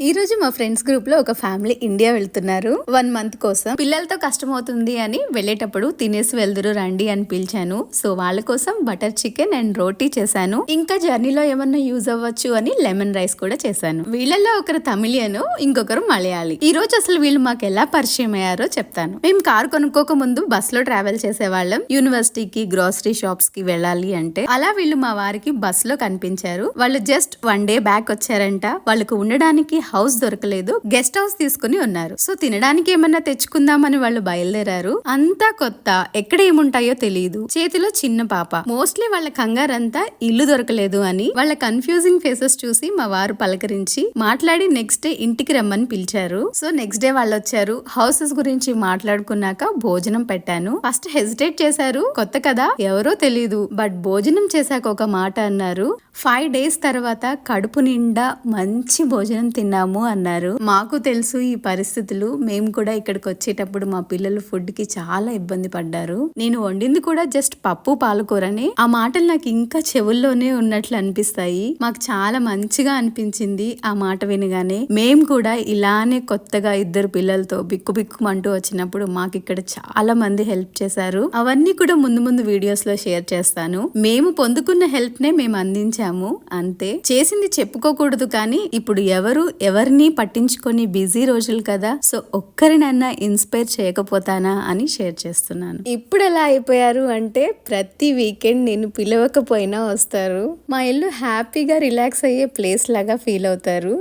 ఈ రోజు మా ఫ్రెండ్స్ గ్రూప్లో ఒక ఫ్యామిలీ ఇండియా వెళ్తున్నారు. వన్ మంత్ కోసం. పిల్లలతో కష్టం అవుతుంది అని వెళ్ళేటప్పుడు తినేసి వెళ్దురు రండి అని పిలిచాను. సో వాళ్ళ కోసం బటర్ చికెన్ అండ్ రోటీ చేశాను. ఇంకా జర్నీలో ఏమన్నా యూజ్ అవ్వచ్చు అని లెమన్ రైస్ కూడా చేశాను. వీళ్ళల్లో ఒకరు తమిళియను ఇంకొకరు మలయాళి. ఈ రోజు అసలు వీళ్ళు మాకు ఎలా పరిచయం అయ్యారో చెప్తాను. మేము కార్ కొనుక్కోక ముందు బస్లో ట్రావెల్ చేసేవాళ్ళం. యూనివర్సిటీకి గ్రోసరీ షాప్స్కి వెళ్ళాలి అంటే. అలా వీళ్ళు మా వారికి బస్లో కనిపించారు. వాళ్ళు జస్ట్ వన్ డే బ్యాక్ వచ్చారంట. వాళ్ళకు ఉండడానికి హౌస్ దొరకలేదు గెస్ట్ హౌస్ తీసుకుని ఉన్నారు. సో తినడానికి ఏమన్నా తెచ్చుకుందామని వాళ్ళు బయలుదేరారు. అంతా కొత్త ఎక్కడ ఏముంటాయో తెలియదు చేతిలో చిన్న పాప. మోస్ట్లీ వాళ్ళ కంగారంతా ఇల్లు దొరకలేదు అని వాళ్ళ కన్ఫ్యూజింగ్ ఫేసెస్ చూసి మా వారు పలకరించి మాట్లాడి నెక్స్ట్ డే ఇంటికి రమ్మని పిలిచారు. సో నెక్స్ట్ డే వాళ్ళు వచ్చారు. హౌసెస్ గురించి మాట్లాడుకున్నాక భోజనం పెట్టాను. ఫస్ట్ హెసిటేట్ చేశారు. కొత్త కదా ఎవరో తెలియదు బట్ భోజనం చేశాక ఒక మాట అన్నారు. ఫైవ్ డేస్ తర్వాత కడుపు నిండా మంచి భోజనం తిన్నారు. తిన్నాము అన్నారు. మాకు తెలుసు ఈ పరిస్థితులు. మేము కూడా ఇక్కడికి వచ్చేటప్పుడు మా పిల్లలు ఫుడ్కి చాలా ఇబ్బంది పడ్డారు. నేను వండింది కూడా జస్ట్ పప్పు పాలకూరని. ఆ మాటలు నాకు ఇంకా చెవుల్లోనే ఉన్నట్లు అనిపిస్తాయి. మాకు చాలా మంచిగా అనిపించింది ఆ మాట వినగానే. మేము కూడా ఇలానే కొత్తగా ఇద్దరు పిల్లలతో బిక్కు బిక్కుమంటూ వచ్చినప్పుడు మాకు ఇక్కడ చాలా మంది హెల్ప్ చేశారు. అవన్నీ కూడా ముందు ముందు వీడియోస్లో షేర్ చేస్తాను. మేము పొందుకున్న హెల్ప్ నే మేము అందించాము అంతే. చేసింది చెప్పుకోకూడదు కానీ ఇప్పుడు ఎవరు ఎవరిని పట్టించుకొని బిజీ రోజులు కదా సో ఒక్కరినన్నా ఇన్స్పైర్ చేయకపోతానా అని షేర్ చేస్తున్నాను. ఇప్పుడు ఎలా అయిపోయారు అంటే ప్రతి వీకెండ్ నేను పిలవకపోయినా వస్తారు. మా ఇల్లు హ్యాపీగా రిలాక్స్ అయ్యే ప్లేస్ లాగా ఫీల్ అవుతారు.